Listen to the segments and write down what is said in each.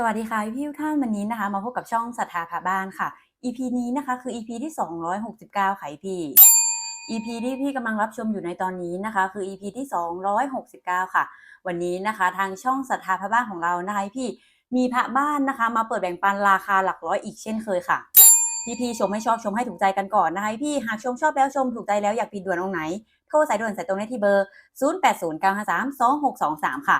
สวัสดีค่ะพี่ทุกท่านวันนี้นะคะ มาพบกับช่องศรัทธาพาบ้านค่ะ EP นี้นะคะคือ EP ที่ 269 ค่ะพี่ EP ที่พี่กำลังรับชมอยู่ในตอนนี้นะคะ คือ EP ที่ 269 ค่ะ วันนี้นะคะ ทางช่องศรัทธาพาบ้านของเรานะคะพี่มีพระบ้านนะคะ มาเปิดแบ่งปันราคาหลักร้อยอีกเช่นเคยค่ะพี่พี่ๆชมให้ชอบชมให้ถูกใจกันก่อนนะคะพี่หากชมชอบแล้วชมถูกใจแล้วอยากปิดด่วนตรงไหนโทรสายด่วนสายตรงได้ที่เบอร์ 0809532623 ค่ะ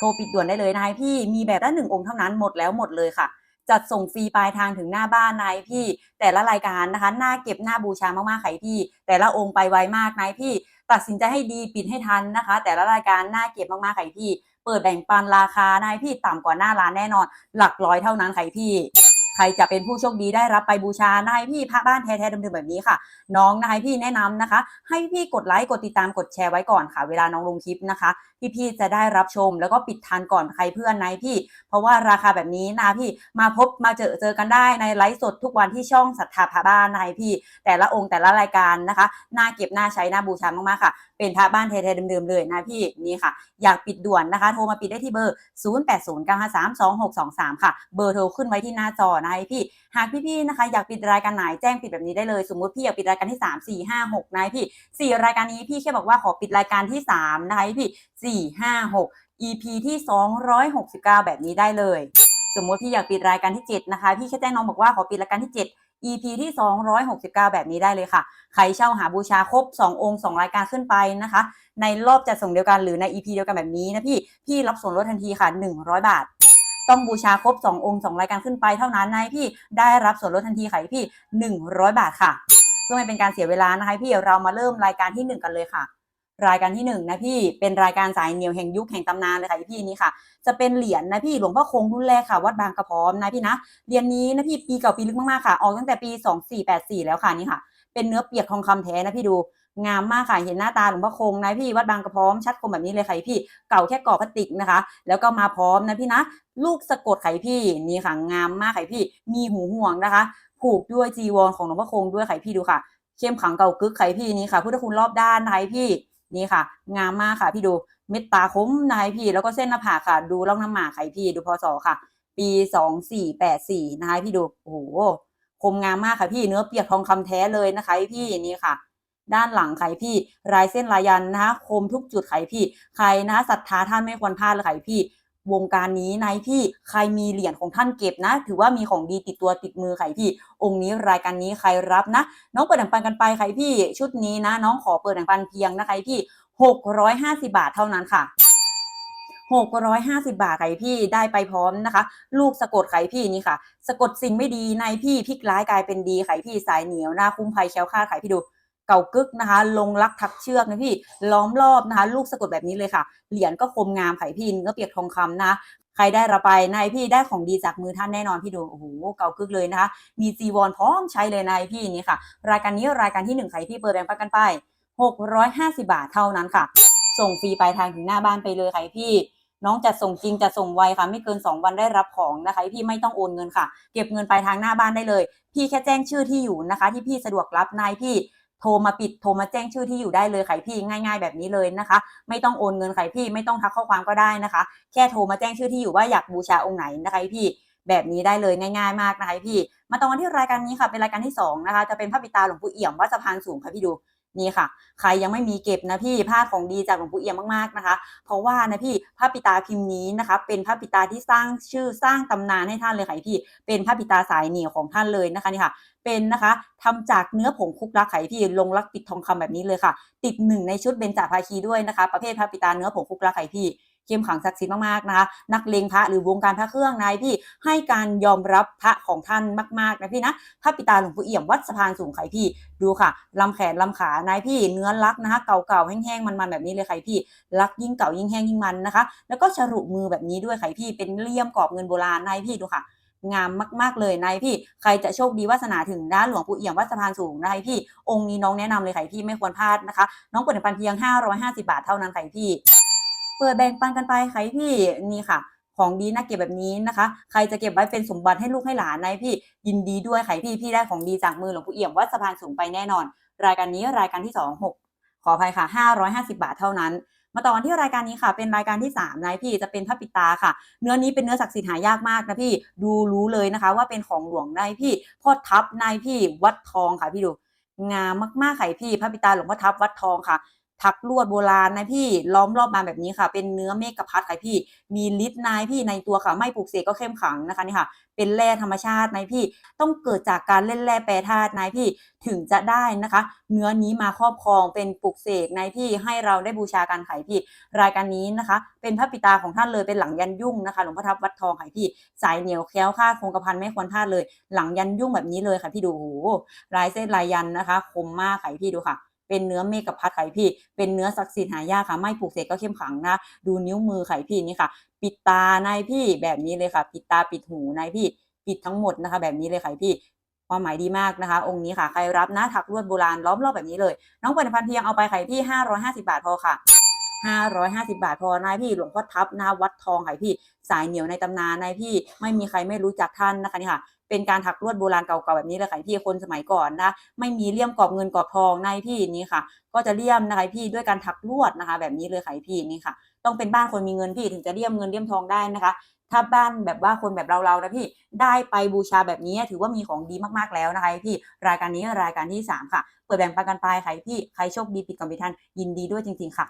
โทรปิดด่วนได้เลยนายพี่มีแบบละหนึ่งองค์เท่านั้นหมดแล้วหมดเลยค่ะ จัดส่งฟรีปลายทางถึงหน้าบ้านนายพี่ แต่ละรายการนะคะหน้าเก็บหน้าบูชามากๆใครพี่ แต่ละองค์ไปไวมากนายพี่ ตัดสินใจให้ดีปิดให้ทันนะคะ แต่ละรายการหน้าเก็บมากๆใครพี่ เปิดแบ่งปันราคานายพี่ต่ำกว่าหน้าร้านแน่นอน หลักร้อยเท่านั้นใครพี่ ใครจะเป็นผู้โชคดีได้รับไปบูชานายพี่พระบ้านแท้ๆเดิมๆแบบนี้ค่ะ น้องนายพี่แนะนำนะคะ ให้พี่กดไลค์กดติดตามกดแชร์ไว้ก่อนค่ะ เวลาน้องลงคลิปนะคะพี่ๆจะได้รับชมแล้วก็ปิดทันก่อนใครเพื่อนนายพี่ เพราะว่าราคาแบบนี้นะพี่มาพบมาเจอเจอกันได้ในไลฟ์สดทุกวันที่ช่องศรัทธาพาบ้านนายพี่ แต่ละองค์แต่ละรายการนะคะน่าเก็บน่าใช้น่าบูชามากๆค่ะ เป็นพระบ้านแท้ๆเดิมๆเลยนะพี่นี่ค่ะ อยากปิดด่วนนะคะ โทรมาปิดได้ที่เบอร์ 0809532623 ค่ะ เบอร์โทรขึ้นไว้ที่หน้าจอนะพี่หากพี่ๆนะคะอยากปิดรายการไหนแจ้งปิดแบบนี้ได้เลยสมมติพี่อยากปิดรายการที่ 3 4 5 6นะพี่ 4 รายการนี้พี่แค่บอกว่าขอปิดรายการที่3นะคะพี่4 5 6 EP ที่ 269 แบบนี้ได้เลย สมมติพี่อยากปิดรายการที่ 7 นะคะ พี่แค่แจ้งน้องบอกว่าขอปิดรายการที่ 7 EP ที่ 269 แบบนี้ได้เลยค่ะ ใครเช่าหาบูชาครบ 2 องค์ 2 รายการขึ้นไปนะคะ ในรอบจัดส่งเดียวกันหรือใน EP เดียวกันแบบนี้นะพี่ พี่รับส่วนลดทันทีค่ะ 100 บาท ต้องบูชาครบ 2 องค์ 2 รายการขึ้นไปเท่านั้นนะพี่ได้รับส่วนลดทันทีค่ะพี่ 100 บาทค่ะ เพื่อไม่เป็นการเสียเวลานะคะพี่เรามาเริ่มรายการที่ 1 กันเลยค่ะ รายการที่1นะพี่เป็นรายการสายเหนียวแห่งยุคแห่งตำนานเลยค่ะพี่นี่ค่ะ จะเป็นเหรียญนะพี่หลวงพ่อคงรุ่นแรกค่ะ วัดบางกระพร้อมนะพี่นะเหรียญนี้นะพี่ปีเก่าปีลึกมากๆค่ะ ออกตั้งแต่ปี 2484 แล้วค่ะนี่ค่ะ เป็นเนื้อเปียกทองคำแท้นะพี่ดู งามมากค่ะเห็นหน้าตาหลวงพ่อคงนะพี่วัดบางกระพร้อมชัดคมแบบนี้เลยค่ะพี่เก่าแค่กรอบพลาสติกนะคะ แล้วก็มาพร้อมนะพี่นะลูกสะกดไข่พี่นี่ค่ะงามมากไข่พี่มีหูห่วงนะคะ ผูกด้วยจีวรของหลวงพ่อคงด้วยไข่พี่ดูค่ะ เข้มขังเก่ากึกไข่พี่นี่ค่ะพุทธคุณรอบด้านไข่พี่นี่ค่ะ งามมากค่ะพี่ดูเม็ดตาคมนายพี่ แล้วก็เส้นหน้าผากค่ะ ดูร่องน้ำหมากไข่พี่ดูพศค่ะ ปีสองสี่แปดสี่นะคะพี่ดูโอ้โหคมงามมากค่ะพี่เนื้อเปียกทองคำแท้เลยนะคะพี่นี่ค่ะ ด้านหลังไข่พี่ลายเส้นลายยันนะคะคมทุกจุดไข่พี่ ใครนะคะศรัทธาท่านไม่ควรพลาดเลยไข่พี่วงการนี้นายพี่ใครมีเหรียญของท่านเก็บนะ ถือว่ามีของดีติดตัวติดมือไข่พี่ องค์นี้รายการนี้ใครรับนะ น้องเปิดแบ่งปันกันไปไข่พี่ ชุดนี้นะ น้องขอเปิดแบ่งปันเพียงนะไข่พี่หกร้อยห้าสิบาทเท่านั้นค่ะหกร้อยห้าสิบาทไข่พี่ได้ไปพร้อมนะคะ ลูกสะกดไข่พี่นี่ค่ะ สะกดสิ่งไม่ดีในพี่พลิกร้ายกลายเป็นดีไข่พี่สายเหนียวหน้าคุ้มภัยแคล้วคลาดไข่พี่ดู เก่ากึกนะคะ ลงรักทักเชือกนะพี่ล้อมรอบนะคะ ลูกสะกดแบบนี้เลยค่ะ เหรียญก็คมงามไข่พี่เนื้อเปียกทองคำนะใครได้รับไปนายพี่ได้ของดีจากมือท่านแน่นอนพี่ดูโอ้โหเก่ากึกเลยนะคะ มีจีวรพร้อมใช้เลยนายพี่นี่ค่ะ รายการนี้รายการที่หนึ่งไข่พี่เปิดแรงปันกันไป 650 บาทเท่านั้นค่ะ ส่งฟรีปลายทางถึงหน้าบ้านไปเลยใค่ะพี่น้องจัดส่งจริงจัดส่งไวค่ะ ไม่เกิน 2 วันได้รับของนะคะพี่ไม่ต้องโอนเงินค่ะ เก็บเงินปลายทางหน้าบ้านได้เลย พี่แค่แจ้งชื่อที่อยู่นะคะ ที่พี่สะดวกรับนายพี่ โทรมาปิดโทรมาแจ้งชื่อที่อยู่ได้เลยค่พี่ง่าย ๆ แบบนี้เลยนะคะ ไม่ต้องโอนเงินค่พี่ไม่ต้องทักข้อความก็ได้นะคะ แค่โทรมาแจ้งชื่อที่อยู่ว่าอยากบูชาองค์ไหนนะคะพี่แบบนี้ได้เลยง่าย ๆ มากนะคะพี่ มาตรงกันที่รายการนี้ค่ะ เป็นรายการที่สองนะคะจะเป็นพระปิตาหลวงปู่เอี่ยมวัดสะพานสูงค่ะพี่ดูนี่ค่ะ ใครยังไม่มีเก็บนะพี่ผ้าของดีจากหลวงปู่เอี่ยมมากๆนะคะ เพราะว่านะพี่พระปิตาพิมพ์นี้นะคะ เป็นพระปิตาที่สร้างชื่อสร้างตำนานให้ท่านเลยค่ะพี่ เป็นพระปิตาสายเหนียวของท่านเลยนะคะนี่ค่ะ เป็นนะคะทำจากเนื้อผงคุกรักไข่พี่ลงรักปิดทองคำแบบนี้เลยค่ะ ติดหนึ่งในชุดเบญจภาคีด้วยนะคะ ประเภทพระปิตาเนื้อผงคุกรักไข่พี่เข้มขังศักดิ์สิทธิ์มากๆนะคะ นักเลงพระหรือวงการพระเครื่องนายพี่ให้การยอมรับพระของท่านมากๆนะพี่นะพระปิตาหลวงปู่เอี่ยมวัดสะพานสูงไข่พี่ดูค่ะลำแขนลำขานายพี่เนื้อลักนะคะเก่าๆแห้งๆมันๆแบบนี้เลยไข่พี่ลักยิ่งเก่ายิ่งแห้งยิ่งมันนะคะ แล้วก็ฉรุมือแบบนี้ด้วยไข่พี่เป็นเลี่ยมกรอบเงินโบราณนายพี่ดูค่ะ งามมากๆเลยนายพี่ ใครจะโชคดีวาสนาถึงด้านหลวงปู่เอี่ยมวัดสะพานสูงนายพี่ องค์นี้น้องแนะนำเลยค่ะพี่ไม่ควรพลาดนะคะ น้องเปิดในปันเพียง 550 บาทเท่านั้นค่ะพี่ เปิดแบ่งปันกันไปค่ะพี่นี่ค่ะของดีน่าเก็บแบบนี้นะคะ ใครจะเก็บไว้เป็นสมบัติให้ลูกให้หลานนายพี่ ยินดีด้วยค่ะพี่ พี่ได้ของดีจากมือหลวงปู่เอี่ยมวัดสะพานสูงไปแน่นอน รายการนี้รายการที่สองหกขออภัยค่ะ 550 บาทเท่านั้น มาต่อกันที่รายการนี้ค่ะ เป็นรายการที่ 3นายพี่จะเป็นพระปิตาค่ะ เนื้อนี้เป็นเนื้อศักดิ์สิทธิ์หายากมากนะพี่ดูรู้เลยนะคะ ว่าเป็นของหลวงนายพี่พ่อทัพนายพี่วัดทองค่ะพี่ดูงามมากๆค่ะพี่พระปิตาหลวงพ่อทับวัดทองค่ะ ถักลวดโบราณนะพี่ล้อมรอบมาแบบนี้ค่ะ เป็นเนื้อเมฆกพัดค่ะพี่ มีฤทธิ์นายพี่ในตัวค่ะ ไม่ปลูกเสกก็เข้มขังนะคะนี่ค่ะ เป็นแร่ธรรมชาตินายพี่ ต้องเกิดจากการเล่นแร่แปรธาตุนายพี่ถึงจะได้นะคะ เนื้อนี้มาครอบครองเป็นปลูกเสกนายพี่ให้เราได้บูชากันไข่พี่ รายการนี้นะคะ เป็นพระปิตาของท่านเลยเป็นหลังยันยุ่งนะคะหลวงพ่อทับวัดทองไข่พี่ สายเหนียวแคล้วคลาดคงกระพันไม่ควรพลาดเลย หลังยันยุ่งแบบนี้เลยค่ะพี่ดูโอ้ลายเส้นลายยันนะคะ คมมากไข่พี่ดูค่ะ เป็นเนื้อเมฆกับพัดไข่พี่ เป็นเนื้อศักดิ์สิทธิ์หายากค่ะ ไม่ปลูกเสกก็เข้มขังนะ ดูนิ้วมือไข่พี่นี่ค่ะ ปิดตานายพี่แบบนี้เลยค่ะ ปิดตาปิดหูนายพี่ ปิดทั้งหมดนะคะ แบบนี้เลยค่พี่ความหมายดีมากนะคะ องค์นี้ค่ะ ใครรับนะ ถักลวดโบราณล้อมรอบแบบนี้เลย น้องเปิดพันเพียงเอาไปไข่พี่ 550 บาทพอค่ะ550 บาทพอนายพี่หลวงพ่อทับนาวัดทองไข่พี่ สายเหนียวในตำนานนายพี่ไม่มีใครไม่รู้จักท่านนะคะนี่ค่ะเป็นการถักลวดโบราณเก่าๆแบบนี้เลยค่ะพี่คนสมัยก่อนนะไม่มีเลี่ยมกรอบเงินกรอบทองนายพี่นี่ค่ะ ก็จะเลี่ยมนะคะพี่ด้วยการถักลวดนะคะ แบบนี้เลยค่ะพี่นี่ค่ะ ต้องเป็นบ้านคนมีเงินพี่ถึงจะเลี่ยมเงินเลี่ยมทองได้นะคะ ถ้าบ้านแบบว่าคนแบบเราๆนะพี่ได้ไปบูชาแบบนี้ถือว่ามีของดีมากๆแล้วนะคะพี่รายการนี้รายการที่สามค่ะ เปิดแบ่งปันกันไปใครพี่ใครโชคดีปิดก่อนปิดทันยินดีด้วยจริง ๆค่ะ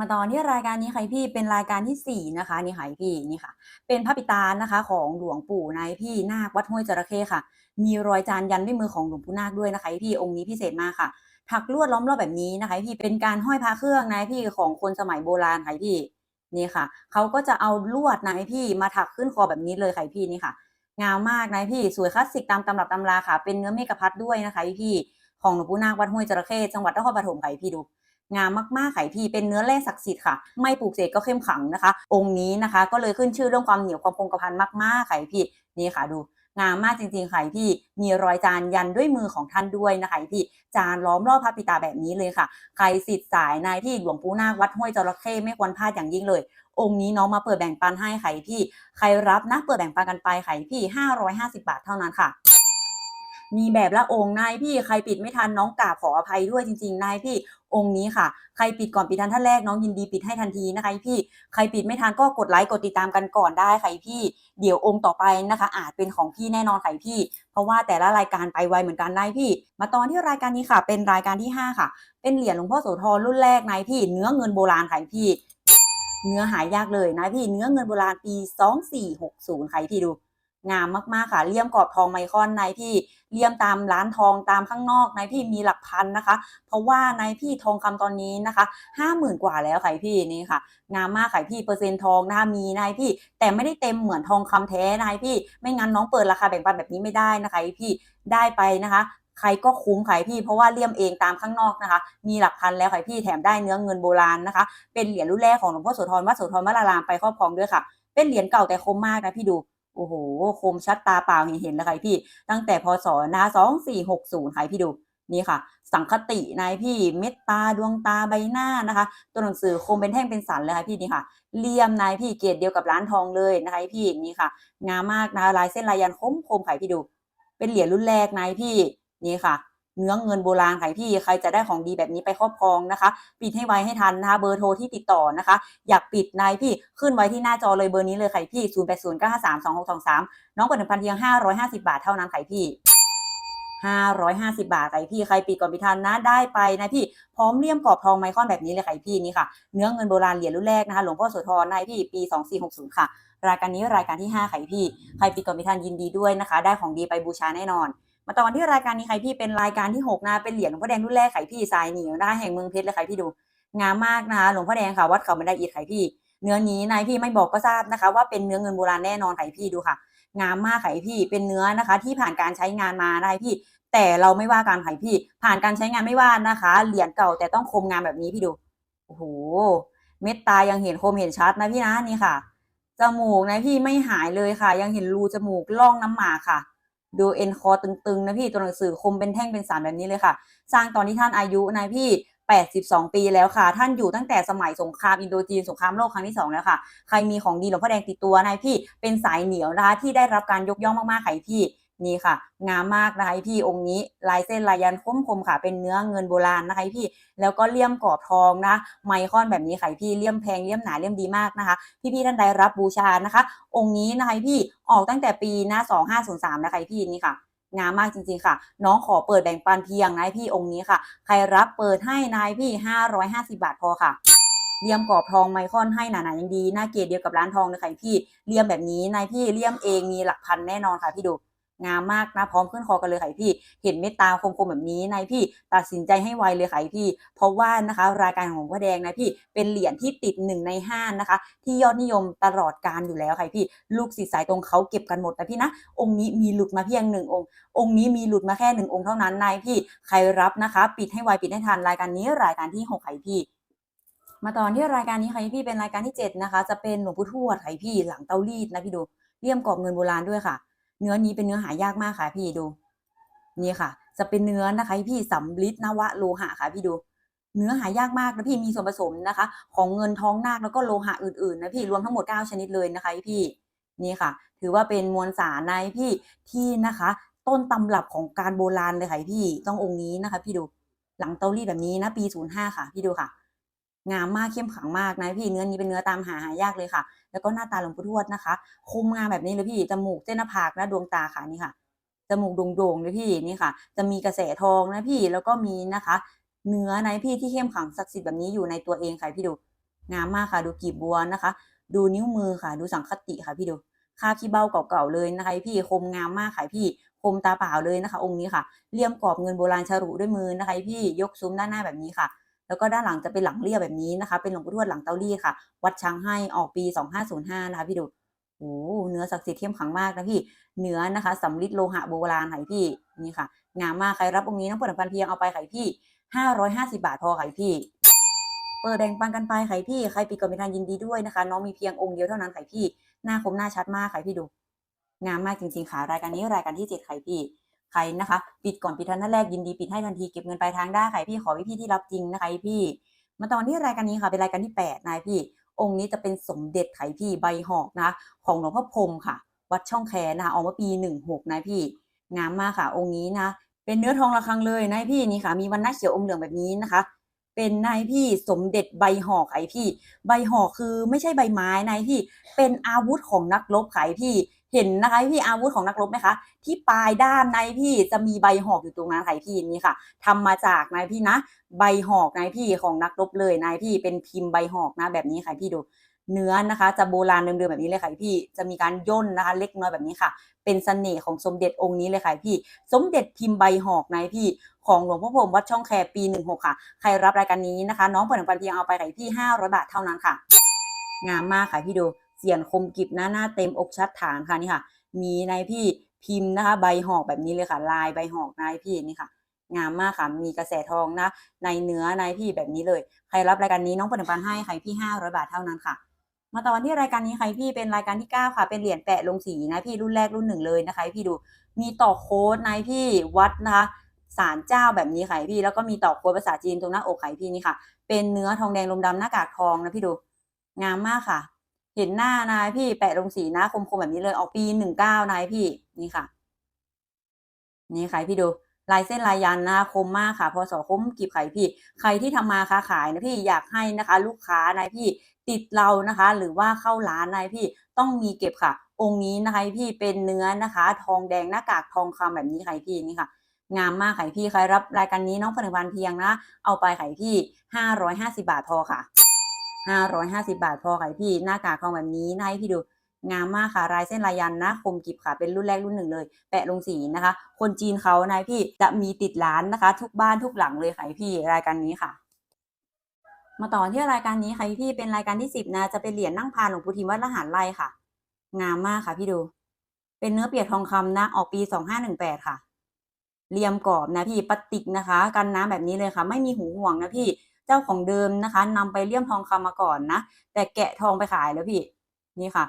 มาตอนที่รายการนี้ใครพี่เป็นรายการที่สี่นะคะนี่ค่ะพี่นี่ค่ะ เป็นพระปิตานะคะ ของหลวงปู่นายพี่นาควัดห้วยจระเข้ค่ะ มีรอยจานยันด้วยมือของหลวงปู่นาคด้วยนะคะพี่องค์นี้พิเศษมากค่ะ ถักลวดล้อมรอบแบบนี้นะคะพี่เป็นการห้อยพระเครื่องนายพี่ของคนสมัยโบราณค่ะพี่นี่ค่ะเขาก็จะเอาลวดนายพี่มาถักขึ้นคอแบบนี้เลยค่ะพี่นี่ค่ะ งามมากนายพี่สวยคลาสสิกตามตำรับตำราค่ะ เป็นเนื้อเมฆพัดด้วยนะคะพี่ของหลวงปู่นาควัดห้วยจระเข้จังหวัดนครปฐมค่ะพี่ดู งามมากๆไข่พี่เป็นเนื้อแร่ศักดิ์สิทธิ์ค่ะ ไม่ปลูกเสกก็เข้มขังนะคะ องค์นี้นะคะ ก็เลยขึ้นชื่อเรื่องความเหนียวความคงกระพันมากๆไข่พี่นี่ค่ะดูงามมากจริงๆไข่พี่ มีรอยจานยันด้วยมือของท่านด้วยนะคะพี่ จานล้อมรอบพระปิตาแบบนี้เลยค่ะ ใครสิทธิ์สายนายที่หลวงปู่นาควัดห้วยจระเข้ไม่ควรพลาดอย่างยิ่งเลย องค์นี้น้องมาเปิดแบ่งปันให้ไข่พี่ ใครรับนะเปิดแบ่งปันกันไปไข่พี่ 550 บาทเท่านั้นค่ะ มีแบบละองค์นายพี่ใครปิดไม่ทันน้องกราบขออภัยด้วยจริงๆนายพี่ องค์นี้ค่ะ ใครปิดก่อนปิดทันท่านแรกน้องยินดีปิดให้ทันทีนะคะพี่ ใครปิดไม่ทันก็กดไลค์กดติดตามกันก่อนได้ค่ะพี่ เดี๋ยวองค์ต่อไปนะคะ อาจเป็นของพี่แน่นอนค่ะพี่ เพราะว่าแต่ละรายการไปไวเหมือนกันนายพี่ มาตอนที่รายการนี้ค่ะ เป็นรายการที่ 5 ค่ะ เป็นเหรียญหลวงพ่อโสธรรุ่นแรกนายพี่ เนื้อเงินโบราณค่ะพี่ เนื้อหายากเลยนะพี่ เนื้อเงินโบราณปี 2460ใครพี่ดู งามมากๆค่ะเลี่ยมกรอบทองไมคอนนายพี่ เลี่ยมตามร้านทองตามข้างนอกนายพี่มีหลักพันนะคะ เพราะว่านายพี่ทองคำตอนนี้นะคะห้าหมื่นกว่าแล้วค่ะพี่นี่ค่ะงามมากค่ะพี่เปอร์เซ็นต์ทองนะคะมีนายพี่ แต่ไม่ได้เต็มเหมือนทองคำแท้นายพี่ ไม่งั้นน้องเปิดราคาแบ่งปันแบบนี้ไม่ได้นะคะพี่ได้ไปนะคะใครก็คุ้มค่ะพี่เพราะว่าเลี่ยมเองตามข้างนอกนะคะ มีหลักพันแล้วค่ะพี่แถมได้เนื้อเงินโบราณนะคะ เป็นเหรียญรุ่นแรกของหลวงพ่อโสธรวัดโสธรวรารามไปครอบครองด้วยค่ะ เป็นเหรียญเก่าแต่คมมากนะพี่ดู โอ้โห คมชัดตาเปล่าเห็นเห็นเลยค่ะพี่ ตั้งแต่พศนะสองสี่หกศูนย์ค่ะพี่ดูนี่ค่ะ สังคตินายพี่เมตตาดวงตาใบหน้านะคะ ตัวหนังสือคมเป็นแท่งเป็นสันเลยค่ะพี่นี่ค่ะเลี่ยมนายพี่เกรดเดียวกับร้านทองเลยนะคะพี่นี่ค่ะ งามมากนะคะลายเส้นลายยันคมคมค่ะพี่ดู เป็นเหรียญรุ่นแรกนายพี่นี่ค่ะ เนื้อเงินโบราณค่ะพี่ใครจะได้ของดีแบบนี้ไปครอบครองนะคะ ปิดให้ไวให้ทันนะคะ เบอร์โทรที่ติดต่อนะคะ อยากปิดนายพี่ขึ้นไว้ที่หน้าจอเลยเบอร์นี้เลยค่ะพี่ 0 8 0 9 5 3 2 6 2 3 น้องกดหนึ่งพันเพียง550บาทเท่านั้นค่ะพี่550 บาทค่พี่ใครปิดก่อนปิดทันนะได้ไปนะพี่พร้อมเลี่ยมกรอบทองไมคอนแบบนี้เลยค่พี่นี่ค่ะ เนื้อเงินโบราณเหรียญรุ่นแรกนะคะหลวงพ่อโสธรนายพี่ปี 2460 ค่ะ รายการนี้รายการที่5ค่พี่ ใครปิดก่อนปิดทันยินดีด้วยนะคะ ได้ของดีไปบูชาแน่นอน มาตอนที่รายการนี้ใครพี่เป็นรายการที่ 6 นะ เป็นเหรียญหลวงพ่อแดงรุ่นแรกไข่พี่สายเหนียวนะแห่งเมืองเพชรเลยค่พี่ดู งามมากนะคะหลวงพ่อแดงค่ะวัดเขาบันไดอิฐไข่พี่ เนื้อนี้นายพี่ไม่บอกก็ทราบนะคะ ว่าเป็นเนื้อเงินโบราณแน่นอนไข่พี่ดูค่ะ งามมากไข่พี่เป็นเนื้อนะคะ ที่ผ่านการใช้งานมาได้พี่ แต่เราไม่ว่าการไข่พี่ ผ่านการใช้งานไม่ว่านะคะ เหรียญเก่าแต่ต้องคมงามแบบนี้พี่ดูโอ้โหเม็ดตายังเห็นคมเห็นชัดนะพี่นะนี่ค่ะจมูกนะพี่ไม่หายเลยค่ะ ยังเห็นรูจมูกล่องน้ำหมากค่ะ ดูเอ็นคอตึงๆนะพี่ตัวหนังสือคมเป็นแท่งเป็นสามแบบนี้เลยค่ะ สร้างตอนที่ท่านอายุนะพี่ 82 ปีแล้วค่ะ ท่านอยู่ตั้งแต่สมัยสงครามอินโดจีนสงครามโลกครั้งที่สองแล้วค่ะ ใครมีของดีหลวงพ่อแดงติดตัวนายพี่เป็นสายเหนียวนะคะที่ได้รับการยกย่องมากๆค่ะพี่ นี่ค่ะ งามมากนะคะพี่องค์นี้ลายเส้นลายยันคมคมค่ะ เป็นเนื้อเงินโบราณนะคะพี่ แล้วก็เลี่ยมกรอบทองนะ ไมคอนแบบนี้ค่ะพี่ เลี่ยมแพงเลี่ยมหนาเลี่ยมดีมากนะคะ พี่ๆท่านใดรับบูชานะคะ องค์นี้นะคะพี่ ออกตั้งแต่ปีหนะ2503นะคะพี่นี่ค่ะงามมากจริงๆค่ะ น้องขอเปิดแบ่งปันเพียงนายพี่องค์นี้ค่ะ ใครรับเปิดให้นายพี่ 550 บาทพอค่ะเลี่ยมกรอบทองไมคอนให้หนาๆยังดีหน้าเกรดเดียวกับร้านทองเลยค่ะพี่เลี่ยมแบบนี้นายพี่เลี่ยมเองมีหลักพันแน่นอนค่ะพี่ดู งามมากนะพร้อมขึ้นคอกันเลยค่ะพี่ เห็นเมตตาคมๆแบบนี้นายพี่ตัดสินใจให้ไวเลยค่ะพี่ เพราะว่านะคะรายการของพระแดงนะพี่เป็นเหรียญที่ติดหนึ่งในห้านะคะ ที่ยอดนิยมตลอดการอยู่แล้วค่ะพี่ ลูกศิษย์สายตรงเขาเก็บกันหมดนะพี่นะองค์นี้มีหลุดมาเพียงหนึ่งองค์ องค์นี้มีหลุดมาแค่หนึ่งองค์เท่านั้นนายพี่ใครรับนะคะ ปิดให้ไวปิดให้ทันรายการนี้รายการที่หกค่ะพี่มาตอนที่รายการนี้ค่ะพี่เป็นรายการที่เจ็ดนะคะ จะเป็นหลวงปู่ทวดค่ะพี่หลังเตารีดนะพี่ดูเลี่ยมกรอบเงินโบราณด้วยค่ะ เนื้อนี้เป็นเนื้อหายากมากค่ะพี่ดู นี่ค่ะ จะเป็นเนื้อนะคะพี่สำลิดนวะโลหะค่ะพี่ดูเนื้อหายากมากนะพี่มีส่วนผสมนะคะ ของเงินทองนาคแล้วก็โลหะอื่นๆนะพี่รวมทั้งหมด 9 ชนิดเลยนะคะพี่นี่ค่ะ ถือว่าเป็นมวลสารในพี่ที่นะคะ ต้นตำรับของการโบราณเลยค่ะพี่ต้ององค์นี้นะคะ พี่ดูหลังเตารีดแบบนี้นะปี 05 ค่ะ พี่ดูค่ะ งามมากเข้มขังมากนะพี่เนื้อนี้เป็นเนื้อตามหาหายากเลยค่ะ แล้วก็หน้าตาหลวงปู่ทวดนะคะ คมงามแบบนี้เลยพี่จมูกเส้นหน้าผากนะดวงตาค่ะนี่ค่ะจมูกโด่งๆเลยพี่นี่ค่ะ จะมีกระแสทองนะพี่แล้วก็มีนะคะ เนื้อในพี่ที่เข้มขังศักดิ์สิทธิ์แบบนี้อยู่ในตัวเองค่ะพี่ดูงามมากค่ะดูกีบบัวนะคะ ดูนิ้วมือค่ะดูสังคติค่ะพี่ดูคาขี้เบ้าเก่าๆเลยนะคะพี่คมงามมากค่ะพี่คมตาเปล่าเลยนะคะ องค์นี้ค่ะเลี่ยมกรอบเงินโบราณฉลุด้วยมือนะคะพี่ยกซุ้มด้านหน้าแบบนี้ค่ะ แล้วก็ด้านหลังจะเป็นหลังเรียบแบบนี้นะคะ เป็นหลวงปู่ทวดหลังเตารีดค่ะ วัดช้างให้ออกปี 2505 นะคะพี่ดูโอ้เนื้อศักดิ์สิทธิ์เข้มขังมากนะพี่ เนื้อนะคะสำลิดโลหะโบราณไข่พี่นี่ค่ะงามมากใครรับองค์นี้น้องเปิดพันเพียงเอาไปไข่พี่ 550 บาทพอไข่พี่เปิดแบ่งปันกันไปไข่พี่ใครปิดก่อนม่ทันยินดีด้วยนะคะ น้องมีเพียงองค์เดียวเท่านั้นไข่พี่หน้าคมหน้าชัดมากไข่พี่ดู งามมากจริงๆค่ะรายการนี้รายการที่เจ็ดไข่พี่ ใครนะคะ ปิดก่อนปิดทันท่านแรกยินดีปิดให้ทันทีเก็บเงินปลายทางได้ไข่พี่ขอพี่พี่ที่รับจริงนะคะพี่มาตอนที่รายการนี้ค่ะเป็นรายการที่แปดนายพี่ องค์นี้จะเป็นสมเด็จไข่พี่ใบหอกนะ ของหลวงพ่อพรมค่ะ วัดช่องแคนะคะออกมาปีหนึ่งหกนะพี่งามมากค่ะ องค์นี้นะ เป็นเนื้อทองระฆังเลยนายพี่นี่ค่ะ มีวันหน้าเขียวอมเหลืองแบบนี้นะคะ เป็นนายพี่สมเด็จใบหอกไข่พี่ ใบหอกคือไม่ใช่ใบไม้นายพี่ เป็นอาวุธของนักรบไข่พี่ เห็นนะคะพี่อาวุธของนักรบไหมคะที่ปลายด้ามนายพี่จะมีใบหอกอยู่ตรงนั้นไข่พี่นี่ค่ะทำมาจากนายพี่นะ ใบหอกนายพี่ของนักรบเลยนายพี่เป็นพิมพ์ใบหอกนะแบบนี้ค่ะพี่ดูเนื้อนะคะจะโบราณเดิมๆแบบนี้เลยค่ะพี่จะมีการย่นนะคะเล็กน้อยแบบนี้ค่ะ เป็นเสน่ห์ของสมเด็จองค์นี้เลยค่ะพี่ สมเด็จพิมพ์ใบหอกนายพี่ของหลวงพ่อพรมวัดช่องแคปีหนึ่งหกค่ะ ใครรับรายการนี้นะคะ น้องเปิดปันเพียงเอาไปค่ะพี่ห้าร้อยบาทเท่านั้นค่ะ งามมากค่ะพี่ดู เสียนคมกิบหน้าหน้าเต็มอกชัดฐานค่ะนี่ค่ะ มีนายพี่พิมพ์นะคะ ใบหอกแบบนี้เลยค่ะ ลายใบหอกนายพี่นี่ค่ะ งามมากค่ะ มีกระแสทองนะ ในเนื้อนายพี่แบบนี้เลย ใครรับรายการนี้น้องเปิดปันให้ใครพี่ห้าร้อยบาทเท่านั้นค่ะ มาตอนที่รายการนี้ใครพี่เป็นรายการที่9ค่ะ เป็นเหรียญแปะลงสีนะพี่รุ่นแรกรุ่นหนึ่งเลยนะคะพี่ดู มีต่อโค้ดนายพี่วัดนะคะศาลเจ้าแบบนี้ค่ะพี่ แล้วก็มีต่อโค้ดภาษาจีนตรงหน้าอกไข่พี่นี่ค่ะ เป็นเนื้อทองแดงลมดำหน้ากากทองนะพี่ดู งามมากค่ะ เห็นหน้านายพี่แปะลงสีนะคมๆแบบนี้เลยออกปีหนึ่งเก้านายพี่นี่ค่ะ นี่ค่ะพี่ดูลายเส้นลายยันนะคมมากค่ะ พอสอคมกีบไข่พี่ ใครที่ทำมาค้าขายนะพี่อยากให้นะคะ ลูกค้านายพี่ติดเรานะคะ หรือว่าเข้าร้านนายพี่ต้องมีเก็บค่ะ องค์นี้นะคะพี่เป็นเนื้อนะคะ ทองแดงหน้ากากทองคำแบบนี้ไข่พี่นี่ค่ะ งามมากไข่พี่ใครรับรายการนี้น้องผลิตภัณฑ์เพียงนะ เอาไปไข่พี่ห้าร้อยห้าสิบาทพอค่ะ ห้าร้อยห้าสิบาทพอไข่พี่หน้ากากทองแบบนี้นะให้พี่ดูงามมากค่ะลายเส้นลายยันนะคมกิบค่ะเป็นรุ่นแรกรุ่นหนึ่งเลย แปะลงสีนะคะ คนจีนเขานายพี่จะมีติดร้านนะคะ ทุกบ้านทุกหลังเลยค่ะพี่รายการนี้ค่ะ มาต่อที่รายการนี้ค่ะพี่เป็นรายการที่สิบนะจะเป็นเหรียญนั่งพานหลวงปู่ทิมวัดละหารไร่ค่ะ งามมากค่ะพี่ดู เป็นเนื้อเปียกทองคำนะออกปีสองห้าหนึ่งแปดค่ะเรียมกรอบนะพี่ปฏิกนะคะ กันน้ำแบบนี้เลยค่ะ ไม่มีหูห่วงนะพี่ จ้าของเดิมนะคะนำไปเลี่ยมทองคำมาก่อนนะ แต่แกะทองไปขายแล้วพี่ นี่ค่ะ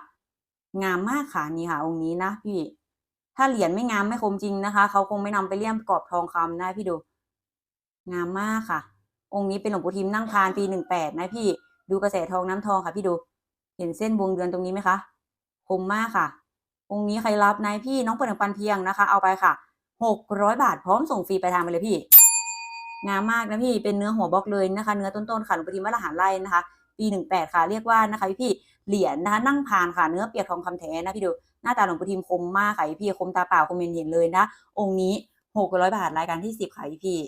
งามมากค่ะนี่ค่ะ องค์นี้นะพี่ ถ้าเหรียญไม่งามไม่คมจริงนะคะ เขาคงไม่นำไปเลี่ยมกรอบทองคำนะพี่ดู งามมากค่ะ องค์นี้เป็นหลวงปู่ทิมนั่งพานปีหนึ่งแปดนะพี่ ดูกระแสทองน้ำทองค่ะ พี่ดู เห็นเส้นวงเดือนตรงนี้ไหมคะ คมมากค่ะ องค์นี้ใครรับนายพี่น้องเปิดหนึ่งปันเพียงนะคะ เอาไปค่ะหกร้อยบาทพร้อมส่งฟรีไปทางไปเลยพี่ งามมากนะพี่เป็นเนื้อหัวบล็อกเลยนะคะ เนื้อต้นๆค่ะหลวงพ่อทิมวัดละหารไร่นะคะ ปีหนึ่งแปดค่ะเรียกว่านะคะพี่พี่เหรียญนะคะนั่งพานค่ะเนื้อเปียกทองคำแท้นะพี่ดูหน้าตาหลวงพ่อทิมคมมากค่ะพี่คมตาเปล่าคมเห็นเห็นเลยนะ องค์นี้หกร้อยบาทรายการที่สิบค่ะพี่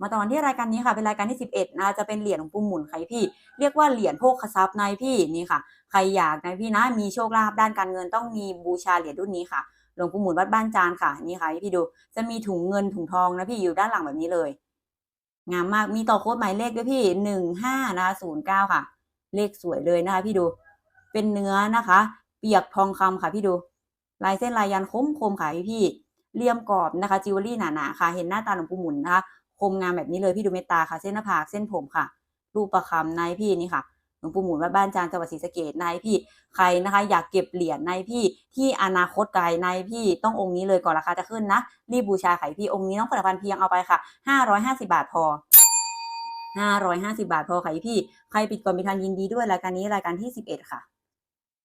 มาตอนที่รายการนี้ค่ะเป็นรายการที่ 11นะจะเป็นเหรียญหลวงปู่หมุนค่ะพี่เรียกว่าเหรียญโภคทรัพย์นายพี่นี่ค่ะ ใครอยากนายพี่นะมีโชคลาภด้านการเงินต้องมีบูชาเหรียญรุ่นนี้ค่ะหลวงปู่หมุนวัดบ้านจานค่ะนี่ค่ะพี่ดูจะมีถุงเงินถุงทองนะพี่อยู่ด้านหลังแบบนี้เลย งามมากมีต่อโค้ดหมายเลขด้วยพี่หนึ่งห้านะคะศูนย์เก้าค่ะ เลขสวยเลยนะคะ พี่ดูเป็นเนื้อนะคะ เปียกทองคำค่ะพี่ดูลายเส้นลายยันคมคมค่ะพี่พี่เลี่ยมกรอบนะคะจิวเวลรี่หนาๆค่ะ เห็นหน้าตาหลวงปู่หมุนนะคะ คมงามแบบนี้เลยพี่ดูเมตตาค่ะ เส้นหน้าผากเส้นผมค่ะ รูปประคำในพี่นี่ค่ะ ลวงปู่หมุนวัดบ้านจางจังหวัดศรีสะเกดนายพี่ใครนะคะ อยากเก็บเหรียญนายพี่ที่อนาคตไกลนายพี่ต้ององค์นี้เลยก่อนราคาจะขึ้นนะ รีบบูชาไข่พี่องค์นี้น้องผลิตภัณฑ์เพียงเอาไปค่ะห้าร้อยห้าสิบาทพอห้าร้อยห้าสิบาทพอไข่พี่ ใครปิดก่อนมีทันยินดีด้วยรายการนี้รายการที่สิบเอ็ดค่ะ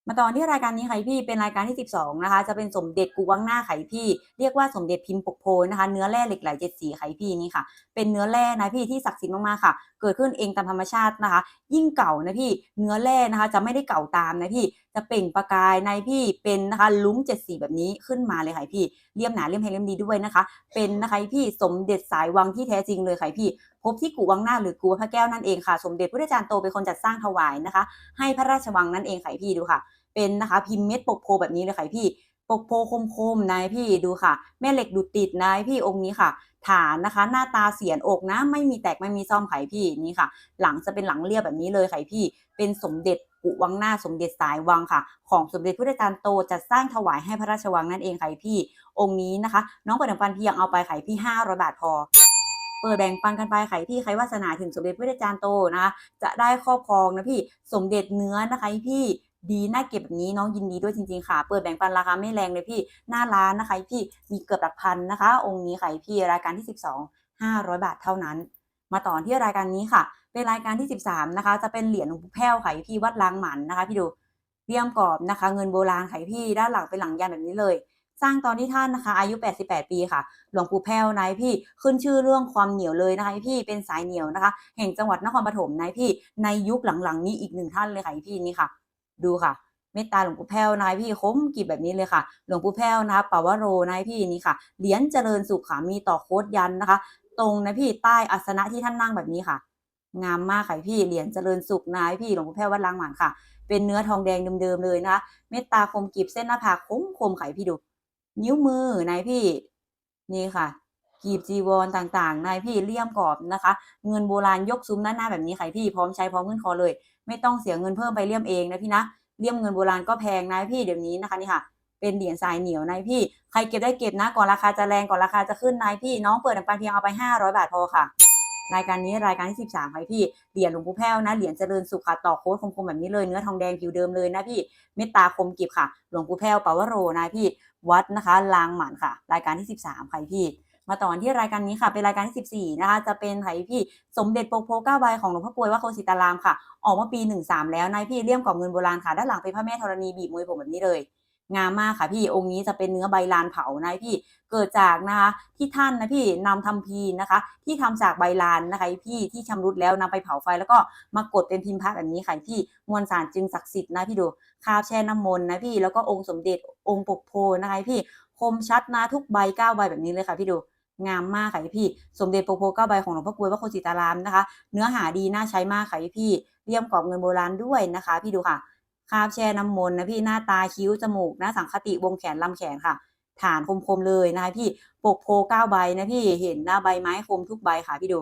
มาตอนที่รายการนี้ไขพี่เป็นรายการที่ 12 นะคะ จะเป็นสมเด็จกูวังหน้าไขพี่ เรียกว่าสมเด็จพิมพ์ปกโพนะคะเนื้อแร่เหล็กไหลเจ็ดสีไขพี่นี่ค่ะ เป็นเนื้อแร่นะพี่ที่ศักดิ์สิทธิ์มากๆค่ะ เกิดขึ้นเองตามธรรมชาตินะคะ ยิ่งเก่านะพี่เนื้อแร่นะคะ จะไม่ได้เก่าตามนะพี่จะเปล่งประกายในพี่เป็นนะคะลุ้งเจ็ดสีแบบนี้ขึ้นมาเลยค่ะพี่เลี่ยมหนาเลี่ยมแพงเลี่ยมดีด้วยนะคะ เป็นนะคะพี่สมเด็จสายวังที่แท้จริงเลยค่ะพี่พบที่กูวังหน้าหรือกูวัดพระแก้วนั่นเองค่ะ สมเด็จพระอาจารย์โตเป็นคนจัดสร้างถวายนะคะ ให้พระราชวังนั่นเองค่ะพี่ดูค่ะ เป็นนะคะพิมพ์เม็ดปกโพแบบนี้เลยค่ะพี่ปกโพคมๆนายพี่ดูค่ะ แม่เหล็กดูดติดนายพี่องค์นี้ค่ะ ฐานนะคะ หน้าตาเสียนอกนะ ไม่มีแตกไม่มีซ่อมไข่พี่นี่ค่ะ หลังจะเป็นหลังเรียบแบบนี้เลยไข่พี่ เป็นสมเด็จกุวังหน้าสมเด็จสายวังค่ะ ของสมเด็จพระอาจารย์โตจัดสร้างถวายให้พระราชวังนั่นเองไข่พี่ องค์นี้นะคะ น้องเปิดแบ่งปันพี่ยังเอาไปไข่พี่500บาทพอเปิดแบ่งปันกันไปไข่พี่ใครวาสนาถึงสมเด็จพระอาจารย์โตนะคะจะได้ครอบครองนะพี่สมเด็จเนื้อนะคะพี่ ดีน่าเก็บแบบนี้น้องยินดีด้วยจริงๆค่ะ เปิดแบ่งปันราคาไม่แรงเลยพี่หน้าร้านนะคะพี่มีเกือบหลักพันนะคะ องค์นี้ค่ะพี่รายการที่ 12 500 บาทเท่านั้น มาต่อที่รายการนี้ค่ะ เป็นรายการที่ 13 นะคะ จะเป็นเหรียญหลวงปู่แพ้วค่ะพี่วัดลางหมันนะคะ พี่ดูเลี่ยมกรอบนะคะ เงินโบราณค่ะพี่ด้านหลังเป็นหลังยันแบบนี้เลย สร้างตอนที่ท่านนะคะ อายุ 88 ปีค่ะ หลวงปู่แพ้วนายพี่ขึ้นชื่อเรื่องความเหนียวเลยนะคะพี่เป็นสายเหนียวนะคะ แห่งจังหวัดนครปฐมนายพี่ในยุคหลังๆนี้อีกหนึ่งท่านเลยค่ะพี่นี่ค่ะ ดูค่ะ เมตตาหลวงปู่แพ้วนายพี่คมกีบแบบนี้เลยค่ะ หลวงปู่แพ้วนะคะปาวโรนายพี่นี่ค่ะ เหรียญเจริญสุขค่ะ มีต่อโคดยันนะคะ ตรงนะพี่ใต้อาสนะที่ท่านนั่งแบบนี้ค่ะ งามมากค่ะพี่ เหรียญเจริญสุขนายพี่หลวงปู่แพ้ววัดลางหมันค่ะ เป็นเนื้อทองแดงเดิมๆเลยนะคะ เมตตาคมกีบเส้นหน้าผากคมคมไข่พี่ดู นิ้วมือนายพี่ นี่ค่ะ กีบจีวรต่างๆนายพี่เลี่ยมกรอบนะคะ เงินโบราณยกซุ้มด้าหน้าแบบนี้ค่ะพี่พร้อมใช้พร้อมขึ้นคอเลย ไม่ต้องเสียเงินเพิ่มไปเลี่ยมเองนะพี่นะเลี่ยมเงินโบราณก็แพงนายพี่เดี๋ยวนี้นะคะนี่ค่ะ เป็นเหรียญทรายเหนียวนายพี่ ใครเก็บได้เก็บนะก่อนราคาจะแรงก่อนราคาจะขึ้นนายพี่ น้องเปิดน้ำปันเพียงเอาไป 500 บาทพอค่ะ รายการนี้รายการที่ 13ค่ะพี่เหรียญหลวงปู่แพ้วนะเหรียญเจริญสุขค่ะต่อโค้ดคมๆแบบนี้เลยเนื้อทองแดงผิวเดิมเลยนะพี่เมตตาคมกิบค่ะ หลวงปู่แพ้วปาวโรนะพี่ วัดนะคะลางหมันค่ะ รายการที่ 13ค่ะพี่ มาต่อที่รายการนี้ค่ะ เป็นรายการที่ 14 นะคะจะเป็นไข่พี่สมเด็จปกโพเก้าใบของหลวงพ่อกลวยวัดโคสิตารามค่ะ ออกมาปี 13 แล้วนายพี่เลี่ยมกรอบเงินโบราณค่ะ ด้านหลังเป็นพระแม่ธรณีบีบมวยผมแบบนี้เลยงามมากค่ะพี่องค์นี้จะเป็นเนื้อใบลานเผานายพี่เกิดจากนะคะที่ท่านนะพี่นำทำพีร์นะคะ ที่ทำจากใบลานนะคะพี่ที่ชำรุดแล้วนำไปเผาไฟแล้วก็มากดเป็นพิมพ์พระแบบนี้ค่ะพี่มวลสารจึงศักดิ์สิทธิ์นะพี่ดูคาบแช่น้ำมนต์นะพี่แล้วก็องค์สมเด็จองค์ปกโพนะคะพี่คมชัดนะทุกใบเก้าใบแบบนี้เลยค่ะพี่ดู งามมากค่ะพี่ สมเด็จโปโพเก้าใบของหลวงพ่อกลวยวัดโคสิตารามนะคะ เนื้อหาดีน่าใช้มากค่ะพี่เลี่ยมกรอบเงินโบราณด้วยนะคะ พี่ดูค่ะคาบแช่น้ำมนต์นะพี่หน้าตาคิ้วจมูกหน้าสังคติวงแขนลำแขนค่ะ ฐานคมๆเลยนะคะพี่ปกโพเก้าใบนะพี่เห็นหน้าใบไม้คมทุกใบค่ะพี่ดู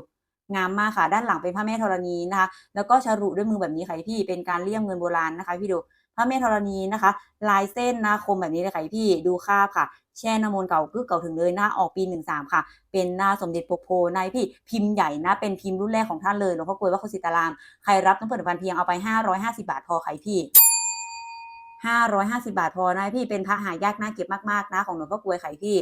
งามมากค่ะด้านหลังเป็นพระแม่ธรณีนะคะ แล้วก็ฉรุด้วยมือแบบนี้ค่ะพี่เป็นการเลี่ยมเงินโบราณนะคะ พี่ดู พระแม่ธรณีนะคะ ลายเส้นนะคมแบบนี้เลยค่ะพี่ดูคาบค่ะ แช่น้ำมนต์เก่ากึกเก่าถึงเลยนะออกปี 13 ค่ะ เป็นหน้าสมเด็จปกโพนายพี่พิมพ์ใหญ่นะเป็นพิมพ์รุ่นแรกของท่านเลยหลวงพ่อกลวยวัดโคสิตาราม ใครรับต้องเปิดพันเพียงเอาไป 550 บาทพอค่ะพี่550 บาทพอนะพี่เป็นพระหายากน่าเก็บมากๆนะของหลวงพ่อกลวยไข่พี่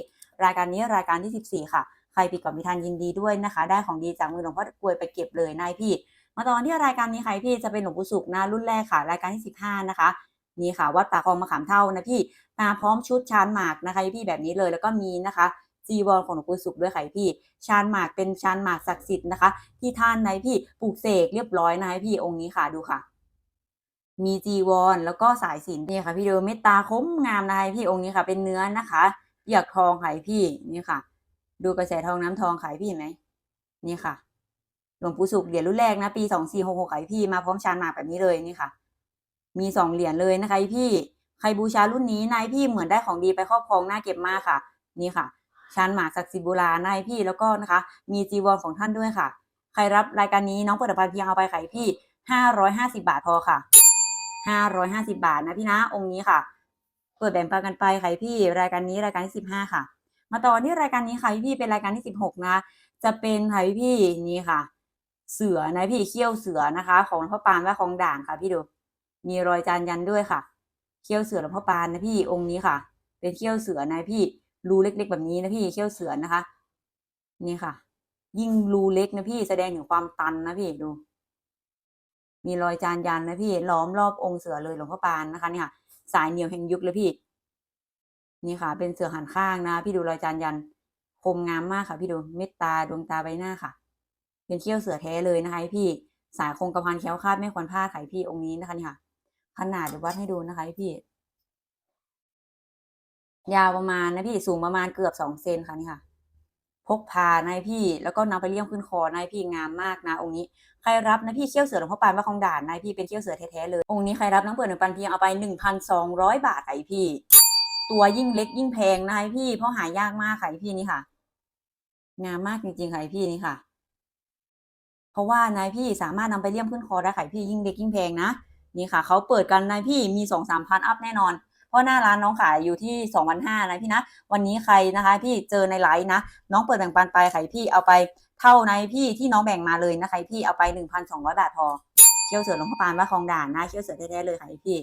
รายการนี้รายการที่ 14 ค่ะ ใครปิดก่อนมีทันยินดีด้วยนะคะ ได้ของดีจากมือหลวงพ่อกลวยไปเก็บเลยนายพี่ มาตอนที่รายการนี้ใครพี่จะเป็นหลวงปู่สุขนะรุ่นแรกค่ะ รายการที่ 15 นะคะนี่ค่ะวัดป่าคลองมะขามเท่านะพี่มาพร้อมชุดชานหมากนะคะพี่แบบนี้เลยแล้วก็มีนะคะจีวรของหลวงปู่สุขด้วยค่ะพี่ ชานหมากเป็นชานหมากศักดิ์สิทธิ์นะคะ ที่ท่านในพี่ปลูกเสกเรียบร้อยนะคะพี่องค์นี้ค่ะดูค่ะ มีจีวรแล้วก็สายสินนี่ค่ะพี่ดูเมตตาคมงามนะคะพี่องค์นี้ค่ะ เป็นเนื้อนะคะเปียกทองค่ะพี่นี่ค่ะ ดูกระแสทองน้ำทองขายพี่เห็นไหมนี่ค่ะ ลวงปู่สุขเหรียญรุ่นแรกนะ ปีสองสี่หกหกขายพี่มาพร้อมชานหมากแบบนี้เลยนี่ค่ะ มีสองเหรียญเลยนะคะพี่ ใครบูชารุ่นนี้นายพี่เหมือนได้ของดีไปครอบครองน่าเก็บมากค่ะ นี่ค่ะชานหมากศักดิ์สิทธิ์โบราณนายพี่แล้วก็นะคะ มีจีวรของท่านด้วยค่ะ ใครรับรายการนี้น้องเปิดพันเพียงเอาไปขายพี่ห้าร้อยห้าสิบาทพอค่ะห้าร้อยห้าสิบาทนะพี่นะองค์นี้ค่ะ เปิดแบ่งปันกันไปขายพี่ รายการนี้รายการที่สิบห้าค่ะ มาต่อที่รายการนี้ค่ะพี่เป็นรายการที่สิบหกนะจะเป็นค่ะพี่นี่ค่ะ เสือนะพี่เขี้ยวเสือนะคะ ของหลวงพ่อปานและของด่างค่ะ พี่ดู มีรอยจานยันด้วยค่ะ เขี้ยวเสือหลวงพ่อปานนะพี่องค์นี้ค่ะ เป็นเขี้ยวเสือนะพี่รูเล็ก ๆ แบบนี้นะพี่เขี้ยวเสือนะคะ นี่ค่ะ ยิ่งรูเล็กนะพี่แสดงถึงความตันนะพี่ดู มีรอยจานยันนะพี่ล้อมรอบองค์เสือเลยหลวงพ่อปานนะคะนี่ค่ะ สายเหนียวแห่งยุคเลยพี่ นี่ค่ะ เป็นเสือหันข้างนะ พี่ดูรอยจานยันคมงามมากค่ะ พี่ดูเม็ดตาดวงตาใบหน้าค่ะ เป็นเขี้ยวเสือแท้เลยนะคะพี่สายคงกระพันแค้วคาดไม่ควรพลาดค่ะพี่องค์นี้นะคะนี่ค่ะ ขนาดเดี๋ยววัดให้ดูนะคะพี่ ยาวประมาณนะพี่สูงประมาณเกือบสองเซนค่ะนี่ค่ะ พกพานายพี่ แล้วก็นำไปเลี่ยมขึ้นคอนายพี่งามมากนะองค์นี้ใครรับนะพี่เขี้ยวเสือหลวงพ่อปานว่าของด่านนายพี่เป็นเขี้ยวเสือแท้ๆเลยองค์นี้ใครรับน้ำเปิดหนึ่งพันเพียงเอาไปหนึ่งพันสองร้อยบาทค่ะพี่ตัวยิ่งเล็กยิ่งแพงนายพี่เพราะหายากมากค่ะพี่นี่ค่ะ งามมากจริงๆค่ะพี่นี่ค่ะ เพราะว่านายพี่สามารถนำไปเลี่ยมขึ้นคอได้ค่ะพี่ยิ่งเล็กยิ่งแพงนะนี่ค่ะเขาเปิดกันนายพี่มีสองสามพันอัพแน่นอน เพราะหน้าร้านน้องขายอยู่ที่สองพันห้านะพี่นะ วันนี้ใครนะคะพี่เจอในไลฟ์นะ น้องเปิดแบ่งปันไปค่ะพี่เอาไปเท่าในพี่ที่น้องแบ่งมาเลยนะคะพี่เอาไปหนึ่งพันสองร้อยบาทพอเชี่ยวเสือหลวงพ่อปานว่าคลองด่านนะเชี่ยวเสือแท้ๆเลยค่ะพี่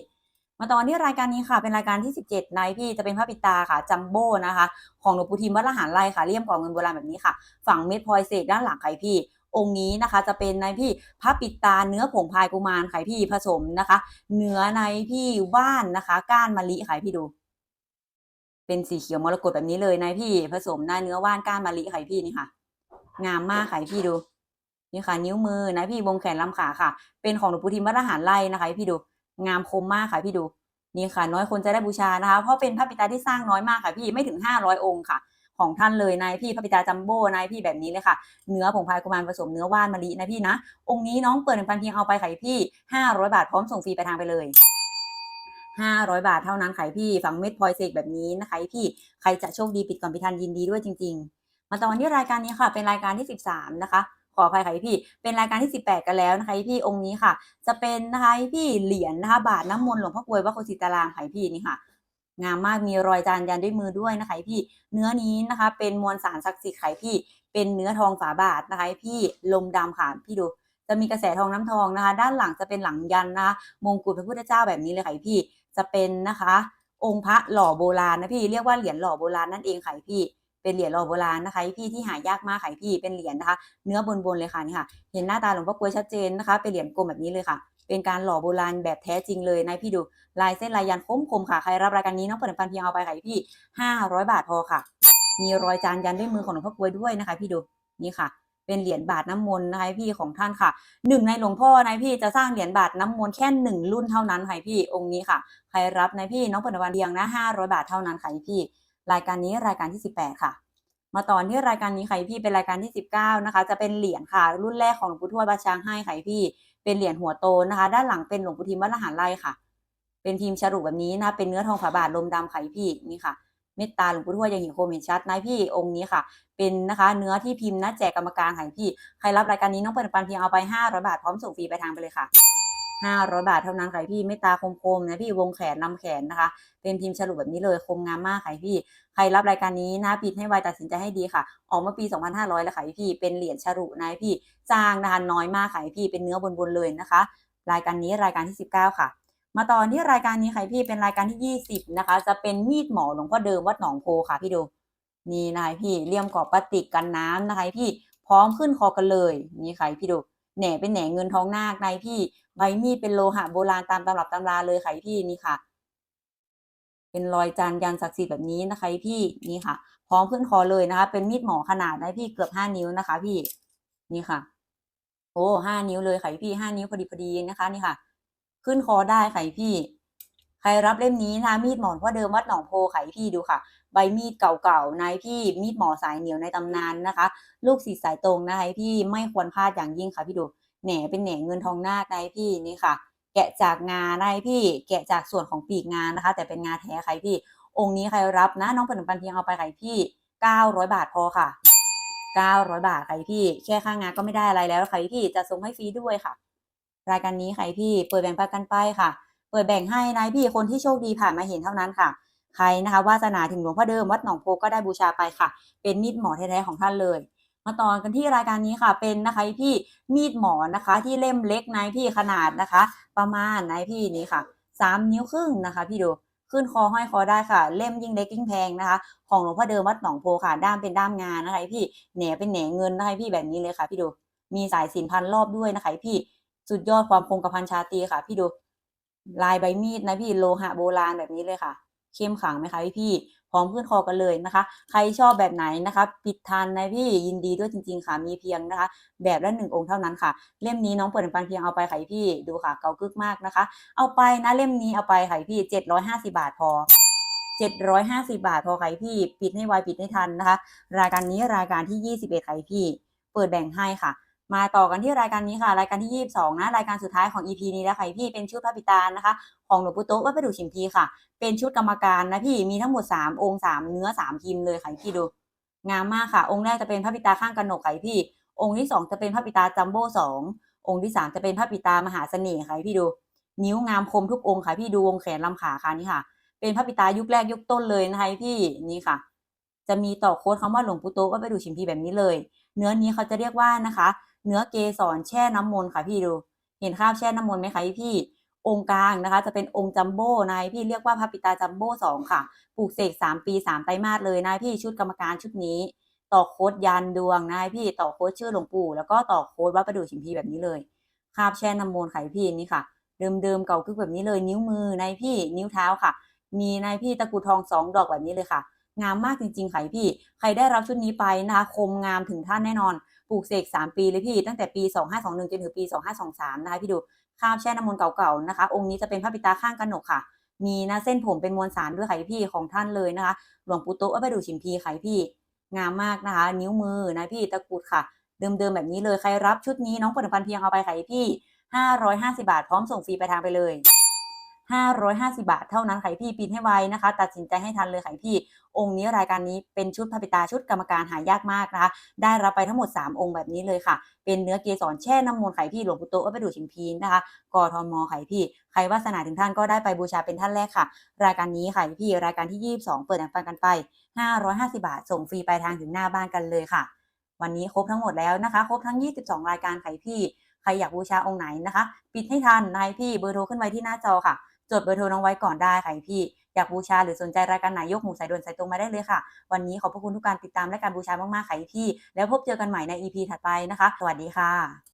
มาตอนนี้รายการนี้ค่ะเป็นรายการที่สิบเจ็ดนายพี่จะเป็นพระปิตาค่ะจัมโบ้นะคะ ของหลวงปู่ทิมวัดละหารไร่ค่ะเลี่ยมกอบเงินโบราณแบบนี้ค่ะ ฝั่งเม็ดพลอยเศษด้านหลังไข่พี่ องค์นี้นะคะ จะเป็นในพี่พระปิดตาเนื้อผงพายกุมารไข่พี่ผสมนะคะ เนื้อในพี่ว่านนะคะ ก้านมะลิไข่พี่ดู เป็นสีเขียวมรกตแบบนี้เลยนายพี่ผสมหน้าเนื้อว่านก้านมะลิไข่พี่นี่ค่ะ งามมากไข่พี่ดูนี่ค่ะ นิ้วมือนายพี่วงแขนลำขาค่ะ เป็นของหลวงปู่ทิมวัดละหารไร่นะคะพี่ดู งามคมมากค่ะพี่ดูนี่ค่ะ น้อยคนจะได้บูชานะคะ เพราะเป็นพระปิตาที่สร้างน้อยมากค่ะพี่ไม่ถึงห้าร้อยองค์ค่ะ ของท่านเลยนายพี่พระปิตาจัมโบ้นายพี่แบบนี้เลยค่ะ เนื้อผงพายกุมารผสมเนื้อว่านมะลินะพี่นะ องค์นี้น้องเปิดหนึ่งพันเพียงเอาไปขายพี่ห้าร้อยบาทพร้อมส่งฟรีไปทางไปเลยห้าร้อยบาทเท่านั้นขายพี่ฝังเม็ดพลอยเสกแบบนี้นะคะพี่ใครจะโชคดีปิดก่อนพิทันยินดีด้วยจริง ๆ มาตอนที่รายการนี้ค่ะ เป็นรายการที่สิบสามนะคะ ขออภัยค่ะพี่ เป็นรายการที่ 18 กันแล้วนะคะพี่องค์นี้ค่ะ จะเป็นนะคะพี่เหรียญนะคะบาทน้ำมนต์หลวงพ่อกลวยวัดโคสิตารามค่ะพี่นี่ค่ะ งามมากมีรอยจานยันด้วยมือด้วยนะคะพี่เนื้อนี้นะคะ เป็นมวลสารศักดิ์สิทธิ์ไข่พี่ เป็นเนื้อทองฝาบาทนะคะพี่ลมดำค่ะพี่ดู จะมีกระแสทองน้ำทองนะคะ ด้านหลังจะเป็นหลังยันนะคะมงกุฎพระพุทธเจ้าแบบนี้เลยค่ะพี่จะเป็นนะคะ องค์พระหล่อโบราณนะพี่เรียกว่าเหรียญหล่อโบราณนั่นเองค่ะพี่เป็นเหรียญหล่อโบราณนะคะพี่ที่หายากมากค่ะพี่เป็นเหรียญนะคะ เนื้อบนๆเลยค่ะนี่ค่ะ เห็นหน้าตาหลวงพ่อกลวยชัดเจนนะคะ เป็นเหรียญกลมแบบนี้เลยค่ะ เป็นการหล่อโบราณแบบแท้จริงเลยนะพี่ดู ลายเส้นลายยันคมๆค่ะ ใครรับรายการนี้น้องเปิดปันเพียงเอาไปค่ะพี่ห้าร้อยบาทพอค่ะ มีรอยจานยันด้วยมือของหลวงพ่อกลวยด้วยนะคะ พี่ดูนี่ค่ะ เป็นเหรียญบาทน้ำมนต์นะคะพี่ของท่านค่ะหนึ่งในหลวงพ่อนะพี่จะสร้างเหรียญบาทน้ำมนต์แค่หนึ่งรุ่นเท่านั้นค่ะพี่องค์นี้ค่ะ ใครรับนะพี่น้องเปิดวันเพียงนะห้าร้อยบาทเท่านั้นค่ะพี่ รายการนี้รายการที่สิบแปดค่ะมาตอนที่รายการนี้ค่ะพี่เป็นรายการที่สิบเก้านะคะ จะเป็นเหรียญค่ะ รุ่นแรกของหลวงปู่ทวดบาช้างให้ค่ะพี่เป็นเหรียญหัวโตนะคะ ด้านหลังเป็นหลวงปู่ทิมวัดละหารไร่ค่ะ เป็นพิมพ์ฉลุแบบนี้นะเป็นเนื้อทองฝาบาทลมดำค่พี่นี่ค่ะเมตตาหลวงปู่ทวดยังเห็นโคมเห็นชัดนะพี่องค์นี้ค่ะ เป็นนะคะ เนื้อที่พิมพ์นะแจกกรรมการค่ะพี่ใครรับรายการนี้น้องเปิดปันเพียงเอาไปห้าร้อยบาทพร้อมส่งฟรีไปทางไปเลยค่ะห้าร้อยบาทเท่านั้นค่ะพี่เมตตาคมๆนะพี่วงแขนลำแขนนะคะ เป็นพิมพ์ฉลุแบบนี้เลยคมงามมากค่ะพี่ ใครรับรายการนี้นะปิดให้ไวตัดสินใจให้ดีค่ะ ออกมาปี 2500 แล้วค่ะพี่เป็นเหรียญฉลุนะพี่จ้างนะคะน้อยมากค่ะพี่เป็นเนื้อบนๆเลยนะคะ รายการนี้รายการที่ 19 ค่ะ มาตอนที่รายการนี้ค่ะพี่เป็นรายการที่ 20 นะคะ จะเป็นมีดหมอหลวงพ่อเดิมวัดหนองโพค่ะพี่ดูนี่นายพี่เลี่ยมกรอบพลาสติกกันน้ำนะคะพี่พร้อมขึ้นคอกันเลยนี่ค่ะพี่ดูแหน่เป็นแหน่เงินทองนาคในพี่ ใบมีดเป็นโลหะโบราณตามตำรับตำราเลยค่ะพี่นี่ค่ะ เป็นรอยจานยันศักดิ์สิทธิ์แบบนี้นะคะพี่นี่ค่ะ พร้อมขึ้นคอเลยนะคะ เป็นมีดหมอขนาดนะพี่เกือบห้านิ้วนะคะ พี่นี่ค่ะ โอ้ห้านิ้วเลยค่ะพี่ห้านิ้วพอดีพอดีนะคะ นี่ค่ะ ขึ้นคอได้ค่ะพี่ ใครรับเล่มนี้นะมีดหมอนพ่อเดิมวัดหนองโพไข่พี่ดูค่ะ ใบมีดเก่าๆนายพี่มีดหมอสายเหนียวในตำนานนะคะ ลูกศิษย์สายตรงนะคะพี่ไม่ควรพลาดอย่างยิ่งค่ะพี่ดูแหนเป็นแหนเงินทองนาคนายพี่นี่ค่ะ แกะจากงานายพี่ แกะจากส่วนของปีกงานนะคะ แต่เป็นงานแท้ใครพี่ องค์นี้ใครรับนะ น้องปนมปันเพียงเอาไปใครพี่เก้าร้อยบาทพอค่ะเก้าร้อยบาทใครพี่ แค่ค่างานก็ไม่ได้อะไรแล้วใครพี่จะส่งให้ฟรีด้วยค่ะ รายการนี้ใครพี่เปิดแบ่งปันกันไปค่ะ เปิดแบ่งให้นายพี่คนที่โชคดีผ่านมาเห็นเท่านั้นค่ะ ใครนะคะวาสนาถึงหลวงพ่อเดิมวัดหนองโพก็ได้บูชาไปค่ะ เป็นมีดหมอแท้ๆของท่านเลย มาต่อกันที่รายการนี้ค่ะ เป็นนะคะพี่มีดหมอนะคะ ที่เล่มเล็กนายพี่ขนาดนะคะ ประมาณนายพี่นี้ค่ะสามนิ้วครึ่งนะคะ พี่ดูขึ้นคอห้อยคอได้ค่ะ เล่มยิ่งเล็กยิ่งแพงนะคะ ของหลวงพ่อเดิมวัดหนองโพค่ะ ด้ามเป็นด้ามงานนะคะพี่แหนเป็นแหนเงินนะคะพี่แบบนี้เลยค่ะ พี่ดูมีสายสินพันรอบด้วยนะคะพี่ สุดยอดความคงกระพันชาตีค่ะ พี่ดูลายใบมีดนะพี่โลหะโบราณแบบนี้เลยค่ะ เข้มขังไหมคะพี่พี่พร้อมขึ้นคอกันเลยนะคะ ใครชอบแบบไหนนะคะปิดทันนะพี่ยินดีด้วยจริง ๆ ค่ะมีเพียงนะคะ แบบละหนึ่งองค์เท่านั้นค่ะ เล่มนี้น้องเปิดปันเพียงเอาไปค่ะพี่ดูค่ะ เกากึกมากนะคะ เอาไปนะเล่มนี้เอาไปค่ะพี่เจ็ดร้อยห้าสิบาทพอเจ็ดร้อยห้าสิบาทพอค่ะพี่ ปิดให้ไวปิดให้ทันนะคะ รายการนี้รายการที่ยี่สิบเอ็ดค่ะพี่ เปิดแบ่งให้ค่ะ มาต่อกันที่รายการนี้ค่ะ รายการที่ 22 นะ รายการสุดท้ายของ EP นี้แล้วค่ะพี่เป็นชุดพระปิตานะคะ ของหลวงปู่โต๊ะวัดประดู่ชิมพีค่ะ เป็นชุดกรรมการนะพี่มีทั้งหมด 3 องค์ 3 เนื้อ 3 พิมพ์เลยค่ะพี่ดู งามมากค่ะ องค์แรกจะเป็นพระปิตาข้างกระหนกค่ะพี่ องค์ที่ 2 จะเป็นพระปิตาจัมโบ้สององค์ที่ 3 จะเป็นพระปิตามหาเสน่ห์ค่ะพี่ดู นิ้วงามคมทุกองค์ค่ะพี่ดูวงแขนลำขาค่ะนี่ค่ะ เป็นพระปิตายุคแรกยุคต้นเลยนะคะพี่นี่ค่ะ จะมีต่อโค้ดคำว่าหลวงปู่โต๊ะวัดประดู่ชิมพีแบบนี้เลย เนื้อนี้เขาจะเรียกว่านะคะ เนื้อเกสรแช่น้ำมนต์ค่ะพี่ดู เห็นคราบแช่น้ำมนต์ไหมคะพี่องค์กลางนะคะ จะเป็นองค์จัมโบ้นายพี่เรียกว่าพระปิตาจัมโบ้สองค่ะปลูกเสกสามปีสามไตรมาสเลยนายพี่ชุดกรรมการชุดนี้ ต่อโค้ดยันดวงนายพี่ต่อโค้ดชื่อหลวงปู่แล้วก็ต่อโค้ดวัดประดู่ชิมพีแบบนี้เลยคราบแช่น้ำมนต์ค่ะพี่นี่ค่ะ เดิมๆเก่าคึกแบบนี้เลย นิ้วมือนายพี่นิ้วเท้าค่ะ มีนายพี่ตะกรุดทองสองดอกแบบนี้เลยค่ะ งามมากจริงๆค่ะพี่ ใครได้รับชุดนี้ไปนะคะคมงามถึงท่านแน่นอน ปลูกเสก 3 ปีเลยพี่ ตั้งแต่ปี 2521 จนถึงปี 2523 นะคะพี่ดูคราบแช่น้ำมนต์เก่าๆนะคะ องค์นี้จะเป็นพระปิตาข้างกหนกค่ะ มีนะเส้นผมเป็นมวลสารด้วยค่ะพี่ของท่านเลยนะคะ หลวงปู่โตะวัดปดูชิมพีค่ะพี่ งามมากนะคะ นิ้วมือนะพี่ตะกุดค่ะ เดิมๆแบบนี้เลยใครรับชุดนี้น้องปนพันธ์เพียงเอาไปค่ะพี่550 บาท พร้อมส่งฟรีไปทางไปเลย 550 บาทเท่านั้นค่พี่ปิดให้ไวนะคะ ตัดสินใจให้ทันเลยค่พี่ องค์นี้รายการนี้เป็นชุดพระปิตาชุดกรรมการหายากมากนะคะ ได้รับไปทั้งหมด 3 องค์แบบนี้เลยค่ะ เป็นเนื้อเกสรแช่น้ำมนต์ไข่พี่หลวงปู่โตะวัดประดูชิมพีนนะคะกทมไข่พี่ ใครวาสนาถึงท่านก็ได้ไปบูชาเป็นท่านแรกค่ะ รายการนี้ค่พี่ รายการที่ 22 เปิดแบ่งปันกันไป 550 บาท ส่งฟรีไปลายทางถึงหน้าบ้านกันเลยค่ะ วันนี้ครบทั้งหมดแล้วนะคะ ครบทั้ง 22 รายการไข่พี่ ใครอยากบูชาองค์ไหนนะคะ ปิดให้ทันนายพี่เบอร์โทรขึ้นไว้ที่หน้าจอค่ะ จดเบอร์โทรน้องไว้ก่อนได้ค่ะพี่อยากบูชาหรือสนใจรายการไหนยกหมูสายด่วนสายตรงมาได้เลยค่ะ วันนี้ขอบพระคุณทุกการติดตามและการบูชามากๆค่ะพี่ แล้วพบเจอกันใหม่ใน EP ถัดไปนะคะ สวัสดีค่ะ